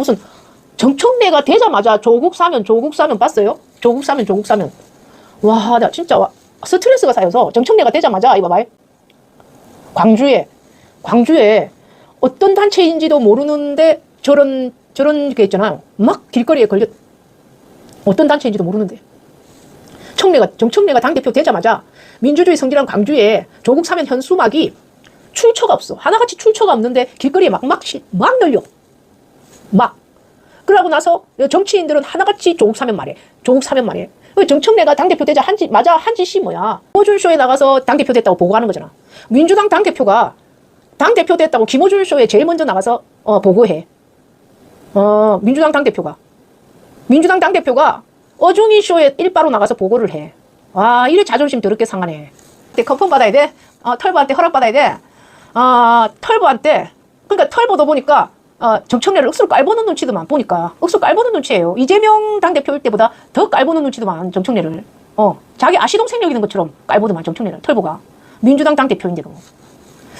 무슨 정청래가 되자마자 조국 사면 조국 사면 봤어요? 조국 사면 조국 사면. 와 나 진짜 와, 스트레스가 쌓여서 정청래가 되자마자 이거 봐요. 광주에 광주에 어떤 단체인지도 모르는데 저런 저런 게 있잖아요 막 길거리에 걸려. 어떤 단체인지도 모르는데. 청래가 정청래가 당대표 되자마자 민주주의 성지란 광주에 조국 사면 현수막이 출처가 없어. 하나같이 출처가 없는데 길거리에 막막 막 널려 막 그러고 나서 정치인들은 하나같이 조국 사면 말해 조국 사면 말해 정청래가 당대표 되자 한지 맞아 한 짓이 뭐야 김어준 쇼에 나가서 당대표 됐다고 보고하는 거잖아 민주당 당대표가 당대표 됐다고 김어준 쇼에 제일 먼저 나가서 어, 보고해 어 민주당 당대표가 민주당 당대표가 어중이 쇼에 일바로 나가서 보고를 해. 와, 이래 자존심 더럽게 상하네. 컨펌 받아야 돼. 어, 털보한테 허락 받아야 돼. 어, 털보한테. 그러니까 털보도 보니까 어, 정청래를 억수로 깔보는 눈치도만 보니까 억수로 깔보는 눈치예요. 이재명 당대표일 때보다 더 깔보는 눈치도만 정청래를. 어, 자기 아시동 생력 있는 것처럼 깔보더만 정청래를 털보가. 민주당 당대표인데도.